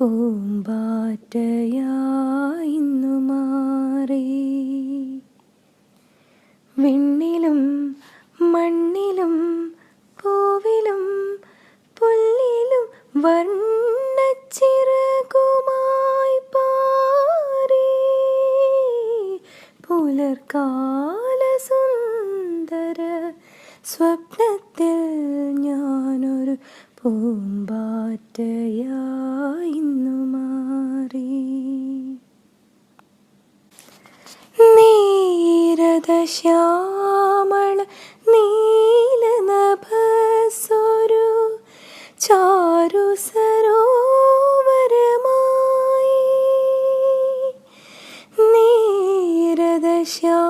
പൂമ്പാറ്റയായിന്നു മാറി. വിണ്ണിലും മണ്ണിലും പൂവിലും പുല്ലിലും വർണച്ചിറകുമായി പാറി. പുലർക്കാല സുന്ദര സ്വപ്നത്തിൽ ഞാനൊരു പൂമ്പാറ്റയായിന്നു ശ്യാമണ നീല നഭസ്വരു ചാരു സരോവരമായി. നീരദശാ